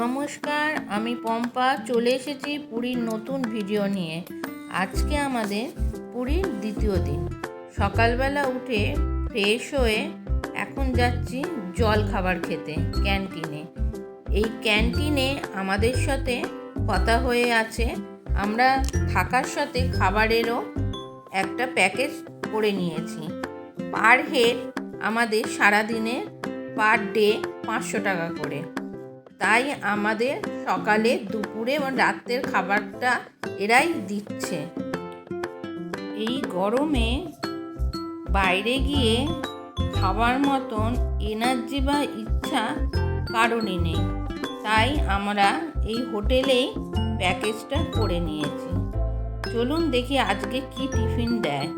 নমস্কার, আমি পম্পা। চলে এসেছি পুরীর নতুন ভিডিও নিয়ে। আজকে আমাদের পুরীর দ্বিতীয় দিন। সকালবেলা উঠে ফ্রেশ হয়ে এখন যাচ্ছি জল খাবার খেতে, ক্যান্টিনে। এই ক্যান্টিনে আমাদের সাথে কথা হয়ে আছে, আমরা থাকার সাথে খাবারেরও একটা প্যাকেজ করে নিয়েছি। পার হেড আমাদের সারাদিনে পার ডে পাঁচশো টাকা করে। তাই আমাদের সকালে, দুপুরে এবং রাত্রের খাবারটা এরাই দিচ্ছে। এই গরমে বাইরে গিয়ে খাবার মতন এনার্জি বা ইচ্ছা কারণই নেই। তাই আমরা এই হোটেলেই প্যাকেজটা করে নিয়েছি। চলুন দেখি আজকে কি টিফিন দেয়।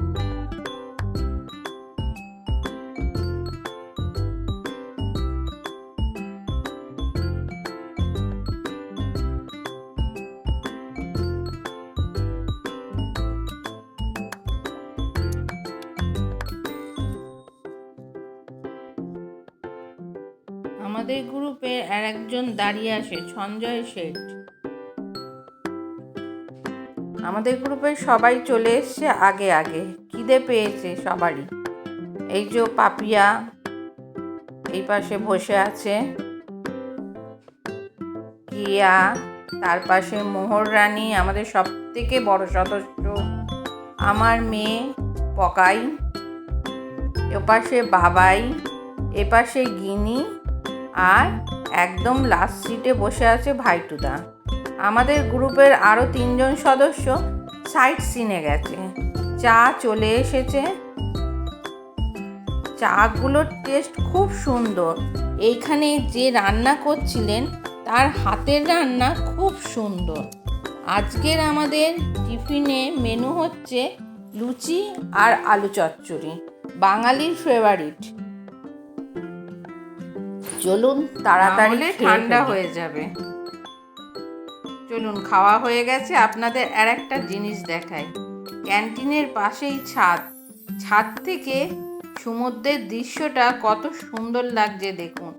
আমাদের গ্রুপের আর একজন দাঁড়িয়ে আসে সঞ্জয় শেঠ। আমাদের গ্রুপের সবাই চলে এসছে আগে আগে। খিদে পেয়েছে সবারই। এই যে পাপিয়া এই পাশে বসে আছে। কিয়া তার পাশে মোহর রানী, আমাদের সব থেকে বড় সদস্য। আমার মেয়ে পকাই, এপাশে বাবাই, এপাশে গিনি আর একদম লাস্ট সিটে বসে আছে ভাইটুদা। আমাদের গ্রুপের আরও তিনজন সদস্য সাইট সিনে গেছে। চা চলে এসেছে। চাগুলোর টেস্ট খুব সুন্দর। এইখানে যে রান্না করছিলেন, তার হাতের রান্না খুব সুন্দর। আজকের আমাদের টিফিনে মেনু হচ্ছে লুচি আর আলু চচ্চড়ি, বাঙালির ফেভারিট চলুন তাড়াতাড়ি ঠান্ডা হয়ে যাবে। চলুন খাওয়া হয়ে গেছে আপনাদের আর একটা জিনিস দেখাই। ক্যান্টিনের পাশেই ছাদ। ছাদ থেকে সমুদ্রের দৃশ্যটা কত সুন্দর লাগছে দেখুন।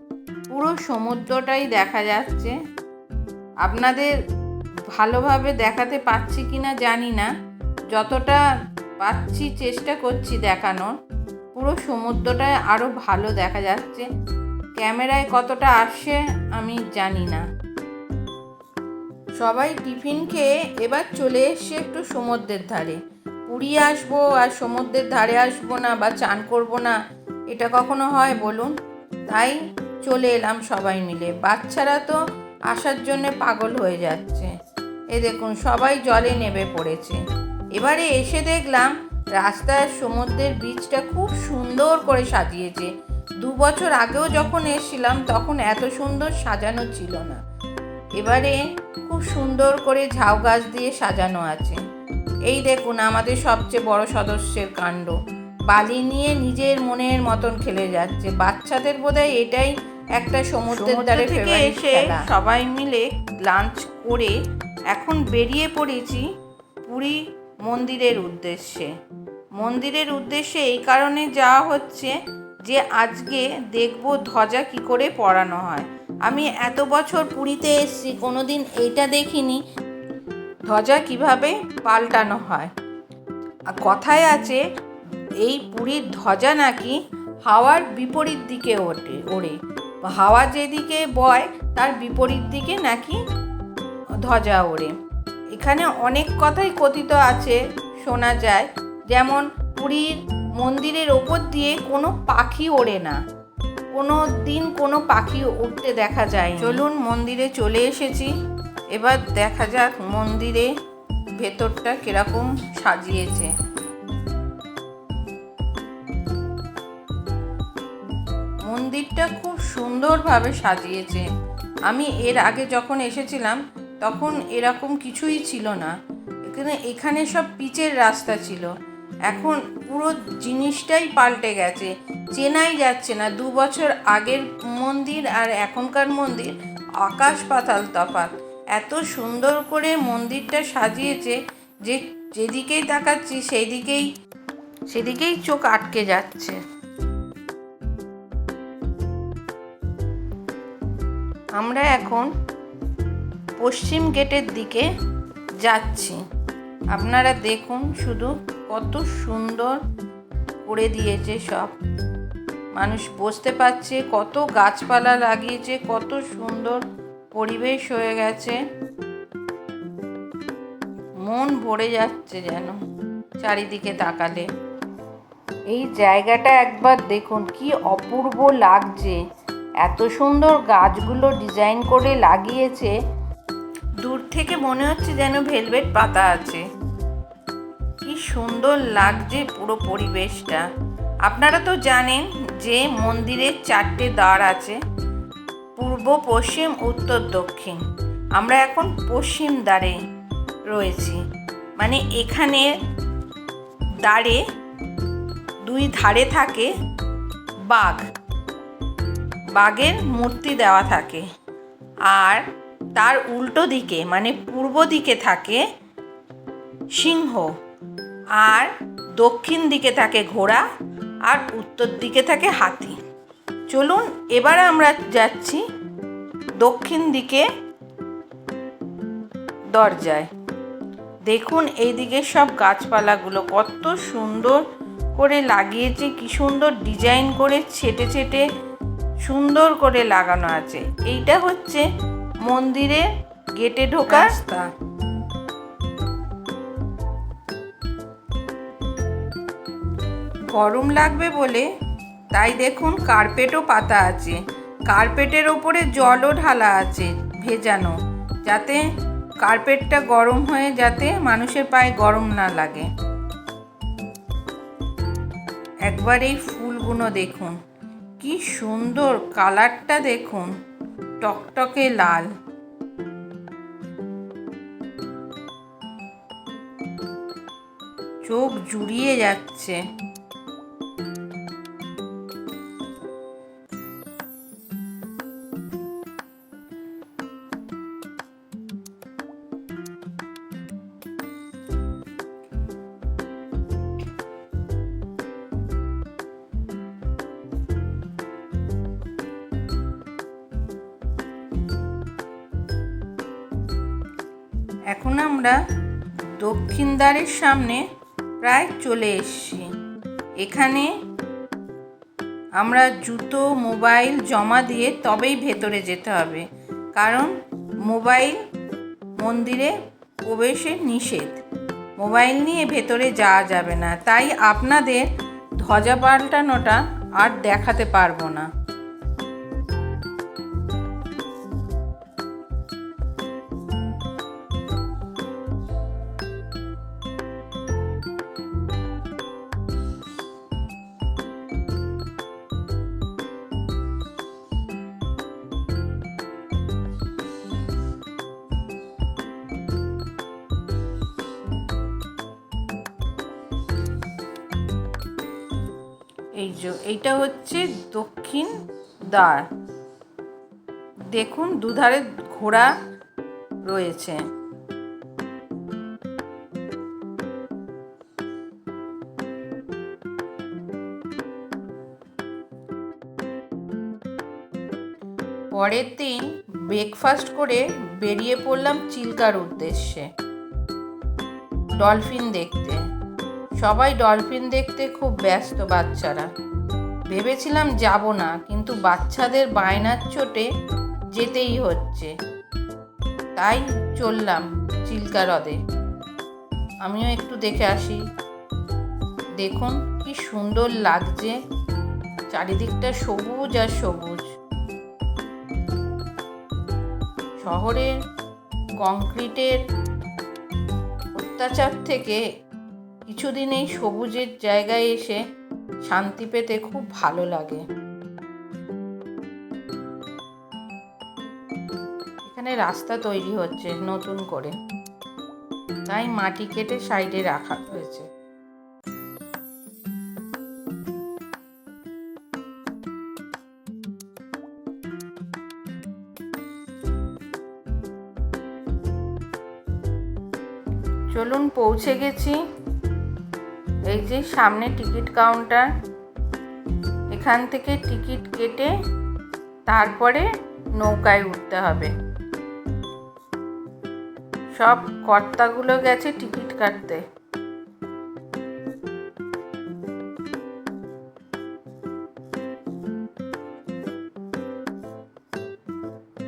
পুরো সমুদ্রটাই দেখা যাচ্ছে। আপনাদের ভালোভাবে দেখাতে পাচ্ছি কি না জানি না। যতটা পাচ্ছি চেষ্টা করছি দেখানোর। পুরো সমুদ্রটায় আরও ভালো দেখা যাচ্ছে। ক্যামেরায় কতটা আসছে আমি জানি না। সবাই টিফিন খেয়ে এবার চলে এসছে একটু সমুদ্রের ধারে। পুরী আসব আর সমুদ্রের ধারে আসব না বা চান করব না, এটা কখনো হয় বলুন? তাই চলে এলাম সবাই মিলে। বাচ্চারা তো আসার জন্যে পাগল হয়ে যাচ্ছে। এ দেখুন, সবাই জলে নেমে পড়েছে। এবারে এসে দেখলাম রাস্তার সমুদ্রের বীজটা খুব সুন্দর করে সাজিয়েছে। দু বছর আগেও যখন এসেছিলাম তখন এত সুন্দর সাজানো ছিল না। এবারে খুব সুন্দর করে ঝাউ গাছ দিয়ে সাজানো আছে। এই দেখুন আমাদের সবচেয়ে বড় সদস্যের কাণ্ড। বালি নিয়ে নিজের মনের মতন খেলে যাচ্ছে। বাচ্চাদের বোধহয় এটাই একটা সমুদ্রের ধারে থেকে এসে সবাই মিলে লাঞ্চ করে এখন বেরিয়ে পড়েছি পুরী মন্দিরের উদ্দেশ্যে। মন্দিরের উদ্দেশ্যে এই কারণে যাওয়া হচ্ছে যে আজকে দেখব ধ্বজা কি করে পড়ানো হয়। আমি এত বছর পুরীতে এসেছি, কোনোদিন এইটা দেখিনি। ধ্বজা কীভাবে পাল্টানো হয়। কথায় আছে, এই পুরীর ধ্বজা নাকি হাওয়ার বিপরীত দিকে ওঠে, ওড়ে। হাওয়া যেদিকে বয়, তার বিপরীত দিকে নাকি ধ্বজা ওড়ে। এখানে অনেক কথাই কথিত আছে, শোনা যায়। যেমন, পুরীর মন্দিরের ওপর দিয়ে কোনো পাখি ওড়ে না। কোনো দিন কোনো পাখি উঠতে দেখা যায় চলুন মন্দিরে চলে এসেছি। এবার দেখা যাক মন্দিরে ভেতরটা কীরকম সাজিয়েছে। মন্দিরটা খুব সুন্দরভাবে সাজিয়েছে। আমি এর আগে যখন এসেছিলাম, তখন এরকম কিছুই ছিল না। এখানে এখানে সব পিচের রাস্তা ছিল। এখন পুরো জিনিসটাই পাল্টে গেছে। চেনাই যাচ্ছে না, দু বছর আগের মন্দির আর এখনকার মন্দির আকাশ পাতাল তফাত এত সুন্দর করে মন্দিরটা সাজিয়েছে যে যেদিকেই তাকাচ্ছি সেই দিকেই সেদিকেই চোখ আটকে যাচ্ছে। আমরা এখন পশ্চিম গেটের দিকে যাচ্ছি। আপনারা দেখুন শুধু কত সুন্দর করে দিয়েছে সব। মানুষ বসতে পারছে, কত গাছপালা লাগিয়েছে, কত সুন্দর পরিবেশ হয়ে গেছে। মন ভরে যাচ্ছে যেন চারিদিকে তাকালে। এই জায়গাটা একবার দেখুন, কি অপূর্ব লাগছে। এত সুন্দর গাছগুলো ডিজাইন করে লাগিয়েছে। দূর থেকে মনে হচ্ছে যেন ভেলভেট পাতা আছে। সুন্দর লাগছে পুরো পরিবেশটা। আপনারা তো জানেন যে মন্দিরের চারটে দ্বার আছে, পূর্ব, পশ্চিম, উত্তর, দক্ষিণ। আমরা এখন পশ্চিম দ্বারে রয়েছি। মানে এখানে দ্বারে দুই ধারে থাকে বাঘ। বাঘের মূর্তি দেওয়া থাকে। আর তার উল্টো দিকে মানে পূর্ব দিকে থাকে সিংহ। আর দক্ষিণ দিকে থাকে ঘোড়া আর উত্তর দিকে থাকে হাতি। চলুন, এবার আমরা যাচ্ছি দক্ষিণ দিকে দরজায়। দেখুন, এইদিকে সব গাছপালাগুলো কত সুন্দর করে লাগিয়েছে, কি সুন্দর ডিজাইন করে ছেটে ছেটে সুন্দর করে লাগানো আছে। এইটা হচ্ছে মন্দিরে গেটে ঢোকা রাস্তা। গরম লাগবে বলে? তাই দেখুন, কার্পেটও পাতা আছে। কার্পেটের ওপরে জলও ঢালা আছে, ভেজানো। যাতে কার্পেটটা গরম হয়ে যাতে মানুষের পায়ে গরম না লাগে। একবার এই ফুলগুলো দেখুন। কি সুন্দর কালারটা দেখুন, টকটকে লাল। চোখ জুড়িয়ে যাচ্ছে। এখন আমরা দক্ষিণ দ্বারের সামনে প্রায় চলে এসেছি। এখানে আমরা জুতো, মোবাইল জমা দিয়ে তবেই ভেতরে যেতে হবে। কারণ মোবাইল মন্দিরে প্রবেশে নিষেধ। মোবাইল নিয়ে ভেতরে যাওয়া যাবে না। তাই আপনাদের ধ্বজা পাল্টানোটা আর দেখাতে পারব না। এই যে, এইটা হচ্ছে দক্ষিণ দ্বার। দেখুন, দুধারে ঘোড়া রয়েছে। পরের দিন ব্রেকফাস্ট করে বেরিয়ে পড়লাম চিল্কার উদ্দেশ্যে। ডলফিন দেখতে। সবাই ডলফিন দেখতে খুব ব্যস্ত বাচ্চারা। ভেবেছিলাম যাব না, কিন্তু বাচ্চাদের বায়নার চোটে যেতেই হচ্ছে। তাই চললাম চিল্কা হ্রদে। আমিও একটু দেখে আসি। দেখুন কি সুন্দর লাগছে। চারিদিকটা সবুজ আর সবুজ। শহরের কংক্রিটের অত্যাচার থেকে কিছুদিন এই সবুজের জায়গায় এসে শান্তি পেতে খুব ভালো লাগে। এখানে রাস্তা তৈরি হচ্ছে নতুন করে। তাই মাটি কেটে সাইডে রাখা হয়েছে। চলুন পৌঁছে গেছি। এই যে সামনে টিকিট কাউন্টার, এখান থেকে টিকিট কেটে তারপরে নৌকায় উঠতে হবে। সব কর্তাগুলো গেছে টিকিট কাটতে।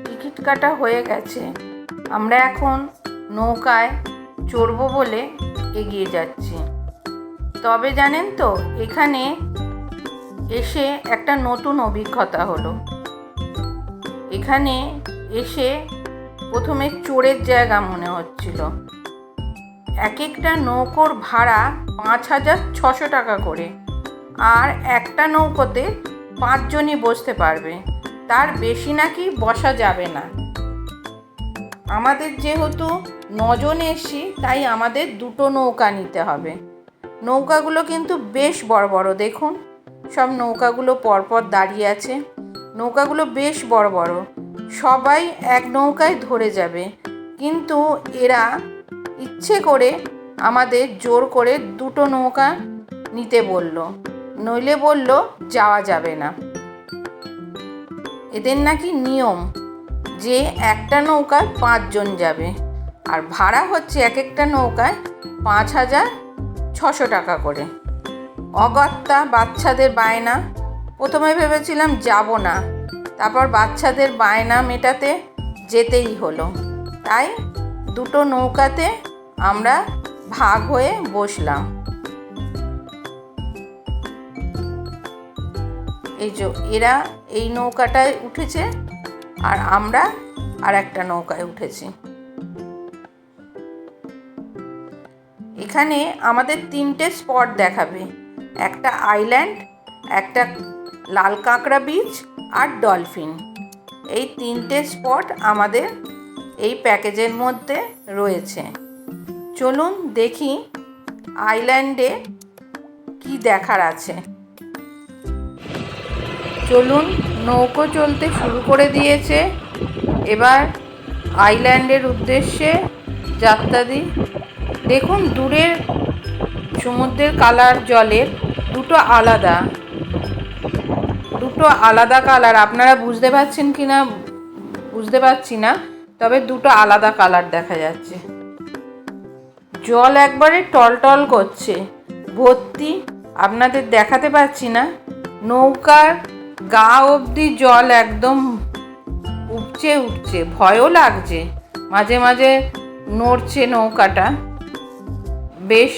টিকিট কাটা হয়ে গেছে। আমরা এখন নৌকায় চড়বো বলে এগিয়ে যাচ্ছি। তবে জানেন তো, এখানে এসে একটা নতুন অভিজ্ঞতা হলো। এখানে এসে প্রথমে চোরের জায়গা মনে হচ্ছিল। এক একটা নৌকোর ভাড়া পাঁচ হাজার ছশো টাকা করে। আর একটা নৌকোতে পাঁচজনই বসতে পারবে। তার বেশি নাকি বসা যাবে না। আমাদের যেহেতু নজন এসছি তাই আমাদের দুটো নৌকা নিতে হবে। নৌকাগুলো কিন্তু বেশ বড় বড়, দেখুন। সব নৌকাগুলো পরপর দাঁড়িয়ে আছে। নৌকাগুলো বেশ বড় বড়। সবাই এক নৌকায় ধরে যাবে। কিন্তু এরা ইচ্ছে করে আমাদের জোর করে দুটো নৌকা নিতে বলল। নইলে বলল যাওয়া যাবে না। এদের নাকি নিয়ম যে একটা নৌকায় পাঁচজন যাবে। আর ভাড়া হচ্ছে এক একটা নৌকায় পাঁচ হাজার ছশো টাকা করে। অগত্যা বাচ্চাদের বায়না। প্রথমে ভেবেছিলাম যাব না। তারপর বাচ্চাদের বায়না মেটাতে যেতেই হলো। তাই দুটো নৌকাতে আমরা ভাগ হয়ে বসলাম। এই যে এরা এই নৌকাটায় উঠেছে, আর আমরা আর একটা নৌকায় উঠেছি। এখানে আমাদের তিনটে স্পট দেখাবে। একটা আইল্যান্ড, একটা লাল কাঁকড়া বিচ আর ডলফিন। এই তিনটে স্পট আমাদের এই প্যাকেজের মধ্যে রয়েছে। চলুন দেখি আইল্যান্ডে কি দেখার আছে। চলুন, নৌকো চলতে শুরু করে দিয়েছে। এবার আইল্যান্ডের উদ্দেশ্যে যাত্রা দিই। দেখুন, দূরের সমুদ্রের কালার জলের দুটো আলাদা। দুটো আলাদা কালার। আপনারা বুঝতে পারছেন কি না? বুঝতে পারছি না। তবে দুটো আলাদা কালার দেখা যাচ্ছে। জল একবারে টলটল করছে। ভর্তি। আপনাদের দেখাতে পাচ্ছি না। নৌকার গা অবধি জল একদম উপচে উঠছে। ভয়ও লাগছে। মাঝে মাঝে নড়ছে নৌকাটা। বেশ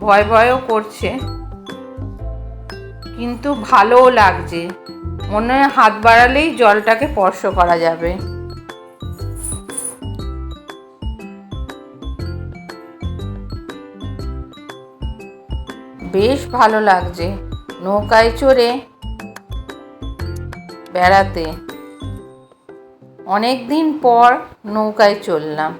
ভয় ভয়ও করছে। কিন্তু ভালোও লাগছে। মনে হয় হাত বাড়ালেই জলটাকে স্পর্শ করা যাবে। বেশ ভালো লাগছে নৌকায় চড়ে বেড়াতে। অনেক দিন পর নৌকায় চললাম।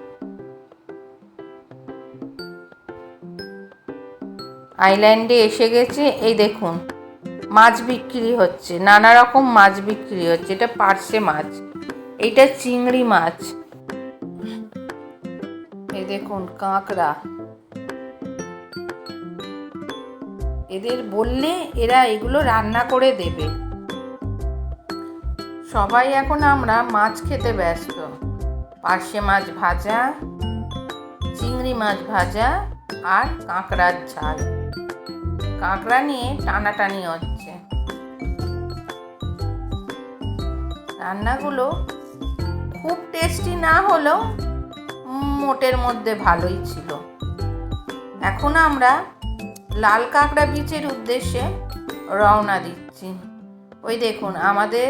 আইল্যান্ডে এসে গেছে, এই দেখুন, মাছ বিক্রি হচ্ছে, নানা রকম মাছ বিক্রি হচ্ছে, এটা পার্সে মাছ, এটা চিংড়ি মাছ। এই দেখুন, কাঁকড়া। এদের বললে এরা এগুলো রান্না করে দেবে। সবাই এখন আমরা মাছ খেতে ব্যস্ত। পার্শে মাছ ভাজা, চিংড়ি মাছ ভাজা আর কাঁকড়ার ঝাল। কাঁকড়া নিয়ে টানাটানি হচ্ছে। রান্নাগুলো খুব টেস্টি না হলেও মোটের মধ্যে ভালোই ছিল। এখন আমরা লাল কাঁকড়া বিচের উদ্দেশ্যে রওনা দিচ্ছি। ওই দেখুন, আমাদের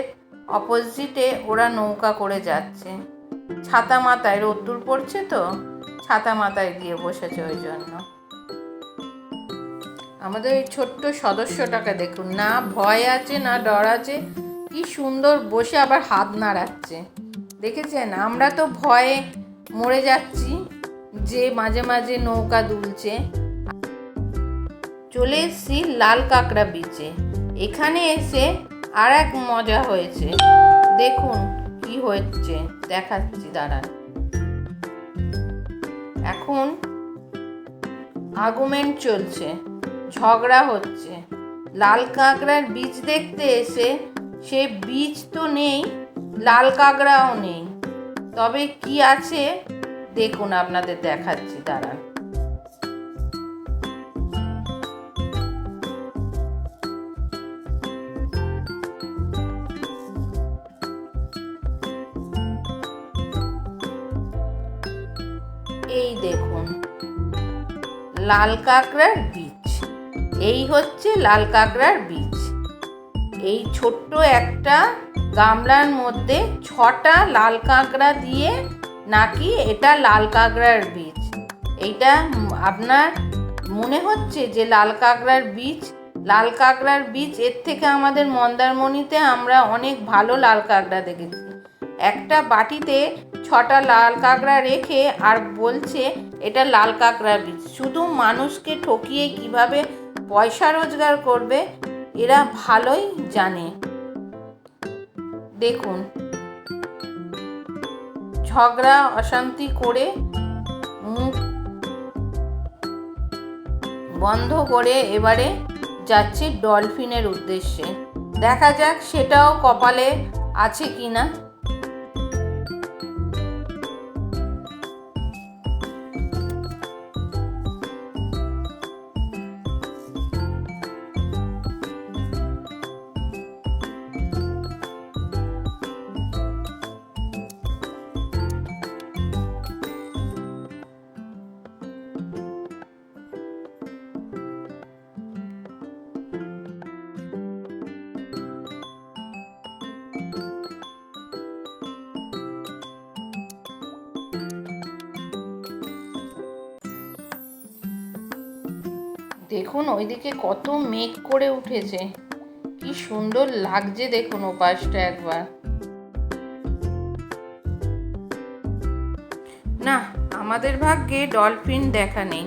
অপোজিটে ওরা নৌকা করে যাচ্ছে। ছাতা মাথায় রোদ্দুর পড়ছে তো, ছাতা মাথায় গিয়ে বসেছে ওই জন্য। আমাদের এই ছোট্ট সদস্যটাকে দেখুন। না ভয় আছে, না ডর আছে। কি সুন্দর বসে আবার হাত নাড়াচ্ছে। দেখেছেন? আমরা তো ভয়ে মরে যাচ্ছি, যে মাঝে মাঝে নৌকা দুলছে। চলে এসছি লাল কাঁকড়া বিচে এখানে এসে আর এক মজা হয়েছে। দেখুন কি হচ্ছে। দেখাচ্ছি, দাঁড়ান। এখন আগুমেন্ট চলছে। ঝগড়া হচ্ছে। লাল কাঁকড়ার বীজ দেখতে এসে সে বীজ তো নেই, লাল কাঁকড়াও নেই। তবে কি আছে? দেখুন, আপনাদের দেখাচ্ছি, দাঁড়ান। এই দেখুন, লাল কাঁকড়ার বীজ। এই হচ্ছে লাল কাঁকড়ার বীজ। এই ছোট্ট একটা গামলার মধ্যে ছটা লাল কাঁকড়া দিয়ে নাকি এটা লাল কাঁকড়ার বীজ। এইটা আপনার মনে হচ্ছে যে লাল কাঁকড়ার বীজ? লাল কাঁকড়ার বীজ, এর থেকে আমাদের মন্দারমণিতে আমরা অনেক ভালো লাল কাঁকড়া দেখেছি। একটা বাটিতে ছটা লাল কাঁকড়া রেখে আর বলছে এটা লাল কাঁকড়ার বীজ। শুধু মানুষকে ঠকিয়ে কীভাবে পয়সা রোজগার করবে, এরা ভালোই জানে। দেখুন। ঝগড়া, অশান্তি করে মুখ বন্ধ করে এবারে যাচ্ছে ডলফিনের উদ্দেশ্যে। দেখা যাক সেটাও কপালে আছে কি না দেখুন, ওইদিকে কত মেঘ করে উঠেছে। কি সুন্দর লাগছে দেখুন ওপাশটা একবার। না, আমাদের ভাগ্যে ডলফিন দেখা নেই।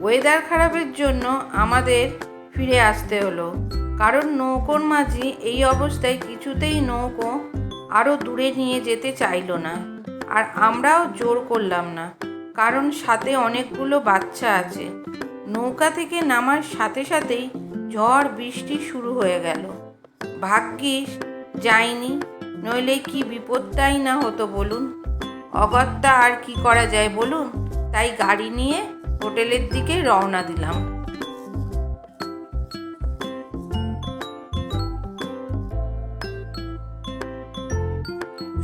ওয়েদার খারাপের জন্য আমাদের ফিরে আসতে হলো। কারণ নৌকোর মাঝি এই অবস্থায় কিছুতেই নৌকো আরও দূরে নিয়ে যেতে চাইলো না। আর আমরাও জোর করলাম না। কারণ সাথে অনেকগুলো বাচ্চা আছে। নৌকা থেকে নামার সাথে সাথেই ঝড়, বৃষ্টি শুরু হয়ে গেল। ভাগ্যিস যায়নি, নইলে কি বিপদটাই না হতো বলুন? অগত্যা আর কি করা যায় বলুন? তাই গাড়ি নিয়ে হোটেলের দিকে রওনা দিলাম।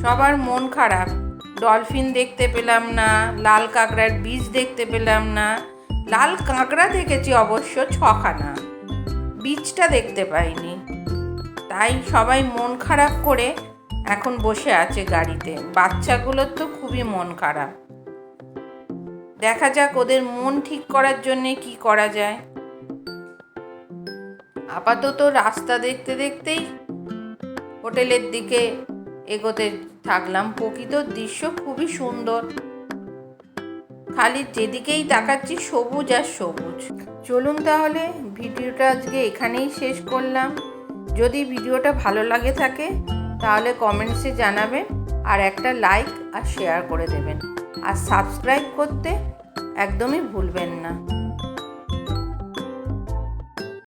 সবার মন খারাপ। ডলফিন দেখতে পেলাম না, লাল কাঁকড়ার বীজ দেখতে পেলাম না লাল কাঁকড়া দেখেছি অবশ্য ছখানা। বীজটা দেখতে পাইনি। তাই সবাই মন খারাপ করে এখন বসে আছে গাড়িতে। বাচ্চাগুলোর তো খুবই মন খারাপ। দেখা যাক ওদের মন ঠিক করার জন্যে কি করা যায়। আপাতত রাস্তা দেখতে দেখতেই হোটেলের দিকে এগোতে থাকলাম। প্রকৃত দৃশ্য খুবই সুন্দর। খালি যেদিকেই তাকাচ্ছি সবুজ আর সবুজ। চলুন তাহলে, ভিডিওটা আজকে এখানেই শেষ করলাম। যদি ভিডিওটা ভালো লাগে থাকে, তাহলে কমেন্টসে জানাবেন আর একটা লাইক আর শেয়ার করে দেবেন। আর সাবস্ক্রাইব করতে একদমই ভুলবেন না।